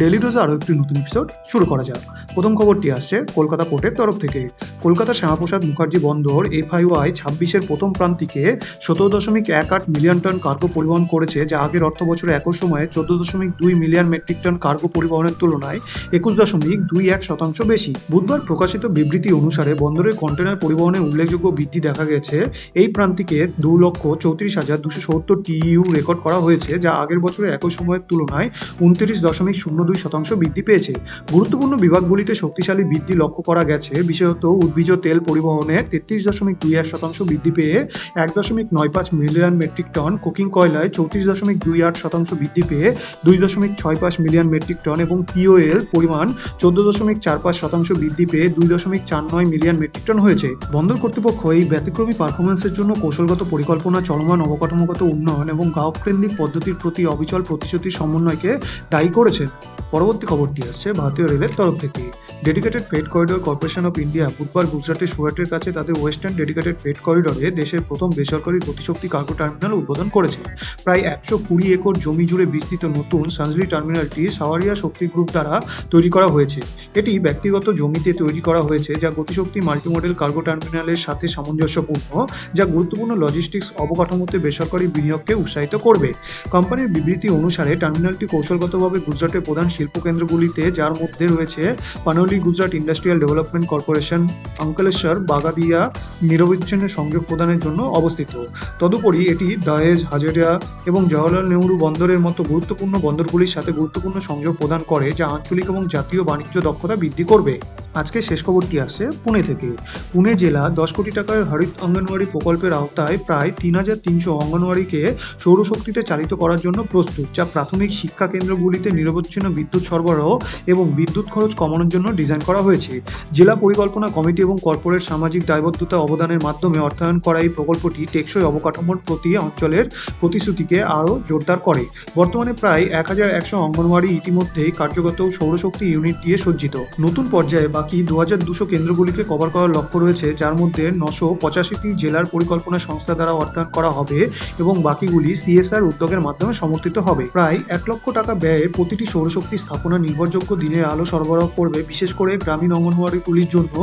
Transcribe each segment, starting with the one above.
Daily রোজে আরও একটি নতুন এপিসোড শুরু করা যাক। প্রথম খবরটি আসছে কলকাতা পোর্টের তরফ থেকে। কলকাতা শ্যামাপ্রসাদ মুখার্জি বন্দর এফআইওয়াই ছাব্বিশের প্রথম প্রান্তিকে সতেরো দশমিক এক আট মিলিয়ন টন কার্গো পরিবহন করেছে, যা আগের অর্থ বছরে একই সময়ে চোদ্দ দশমিক দুই মিলিয়ন মেট্রিক টন কার্গো পরিবহনের তুলনায় একুশ দশমিক দুই এক শতাংশ বেশি। বুধবার প্রকাশিত বিবৃতি অনুসারে বন্দরের কন্টেনার পরিবহনে উল্লেখযোগ্য বৃদ্ধি দেখা গেছে। এই প্রান্তিকে দু লক্ষ চৌত্রিশ হাজার দুশো সত্তর টিইউ রেকর্ড করা হয়েছে, যা আগের বছরে একই সময়ের তুলনায় উনত্রিশ দশমিক শূন্য দুই শতাংশ বৃদ্ধি পেয়েছে। গুরুত্বপূর্ণ বিভাগগুলিতে শক্তিশালী বৃদ্ধি লক্ষ্য করা গেছে। বিশেষত উদ্ভিজ তেল পরিবহনে তেত্রিশ দশমিক দুই এক শতাংশ বৃদ্ধি পেয়ে এক দশমিক নয় পাঁচ মিলিয়ন মেট্রিক টন, কুকিং কয়লায় চৌত্রিশ দশমিক দুই আট শতাংশ বৃদ্ধি পেয়ে দুই দশমিক ছয় পাঁচ মিলিয়ন মেট্রিক টন এবং পিওএল পরিমাণ চোদ্দ দশমিক চার পাঁচ শতাংশ বৃদ্ধি পেয়ে দুই দশমিক চার নয় মিলিয়ন মেট্রিক টন হয়েছে। বন্দর কর্তৃপক্ষ এই ব্যতিক্রমী পারফরমেন্সের জন্য কৌশলগত পরিকল্পনা, চলমান অবকাঠামোগত উন্নয়ন এবং গ্রাহককেন্দ্রিক পদ্ধতির প্রতি অবিচল প্রতিশ্রুতির সমন্বয়কে দায়ী করেছেন পরবর্তী খবরটি আসছে ভারতীয় রেলের তরফ থেকে। Dedicated freight corridor corporation of India বুধবার গুজরাটের সুরাটের কাছে তাদের ওয়েস্টার্ন ডেডিকেটেড ফ্রেট করিডোরে দেশের প্রথম বেসরকারি গতিশক্তি কার্গো টার্মিনাল উদ্বোধন করেছে। প্রায় একশো কুড়ি একর জমি জুড়ে বিস্তৃত নতুন সানজলি টার্মিনালটি সাওয়ারিয়া শক্তি গ্রুপ দ্বারা তৈরি করা হয়েছে। এটি ব্যক্তিগত জমিতে তৈরি করা হয়েছে, যা গতিশক্তি মাল্টিমডেল কার্গো টার্মিনালের সাথে সামঞ্জস্যপূর্ণ, যা গুরুত্বপূর্ণ লজিস্টিক্স অবকাঠামোতে বেসরকারি বিনিয়োগকে উৎসাহিত করবে। কোম্পানির বিবৃতি অনুসারে, টার্মিনালটি কৌশলগতভাবে গুজরাটের প্রধান শিল্প কেন্দ্রগুলিতে, যার মধ্যে রয়েছে Panoli Gujarat industrial development corporation Ankleshwar, Bagadia, নিরবিচ্ছিন্ন সংযোগ প্রদানের জন্য অবস্থিত। তদুপরি এটি দাহেজ, হাজারিয়া এবং জওয়াহরলাল নেহরু বন্দরের মতো গুরুত্বপূর্ণ বন্দরগুলির সাথে গুরুত্বপূর্ণ সংযোগ প্রদান করে, যা আঞ্চলিক এবং জাতীয় বাণিজ্য দক্ষতা বৃদ্ধি করবে। আজকে শেষ খবরটি আসছে পুনে থেকে। পুনে জেলা দশ কোটি টাকার হরিত অঙ্গনওয়াড়ি প্রকল্পের আওতায় প্রায় তিন হাজার তিনশো অঙ্গনওয়াড়িকে সৌরশক্তিতে চালিত করার জন্য প্রস্তুত, যা প্রাথমিক শিক্ষা কেন্দ্রগুলিতে নিরবচ্ছিন্ন বিদ্যুৎ সরবরাহ এবং বিদ্যুৎ খরচ কমানোর জন্য ডিজাইন করা হয়েছে। জেলা পরিকল্পনা কমিটি এবং কর্পোরেট সামাজিক দায়বদ্ধতা অবদানের মাধ্যমে অর্থায়ন করা এই প্রকল্পটি টেকসই অবকাঠামোর প্রতি অঞ্চলের প্রতিশ্রুতিকে আরও জোরদার করে। বর্তমানে প্রায় এক হাজার একশো অঙ্গনওয়াড়ি ইতিমধ্যেই কার্যগত সৌরশক্তি ইউনিট দিয়ে সজ্জিত। নতুন পর্যায়ে বাকি দু হাজার দুশো কেন্দ্রগুলিকে কভার করার লক্ষ্য রয়েছে, যার মধ্যে নশো পঁচাশিটি জেলার পরিকল্পনা সংস্থা দ্বারা অর্থায়ন করা হবে এবং বাকিগুলি সিএসআর উদ্যোগের মাধ্যমে সমর্থিত হবে। প্রায় এক লক্ষ টাকা ব্যয়ে প্রতিটি সৌরশক্তি স্থাপনা নির্ভরযোগ্য দিনের আলো সরবরাহ করবে, বিশেষ করে গ্রামীণ অঙ্গনওয়াড়িগুলির জন্য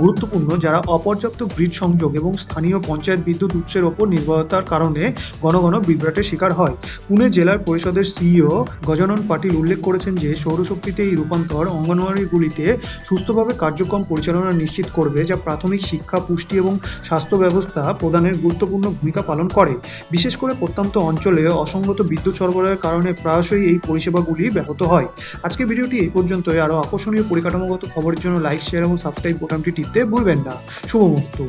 গুরুত্বপূর্ণ, যারা অপর্যাপ্ত গ্রিড সংযোগ এবং স্থানীয় পঞ্চায়েত বিদ্যুৎ উৎসের ওপর নির্ভরতার কারণে ঘন ঘন বিভ্রাটের শিকার হয়। পুনে জেলার পরিষদের সিইও গজানন পাটিল উল্লেখ করেছেন যে, সৌরশক্তিতে এই রূপান্তর অঙ্গনওয়াড়িগুলিতে সুস্থভাবে কার্যক্রম পরিচালনা নিশ্চিত করবে যা প্রাথমিক শিক্ষা, পুষ্টি এবং স্বাস্থ্য ব্যবস্থা প্রদানের গুরুত্বপূর্ণ ভূমিকা পালন করে। বিশেষ করে প্রত্যন্ত অঞ্চলে অসংগত বিদ্যুৎ সরবরাহের কারণে প্রায়শই এই পরিষেবাগুলি ব্যাহত হয়। আজকে ভিডিওটি এই পর্যন্তই। আরও আকর্ষণীয় পরিকাঠামোগত খবরের জন্য লাইক, শেয়ার এবং সাবস্ক্রাইব বোতামটি টিপতে ভুলবেন না। শুভমস্তু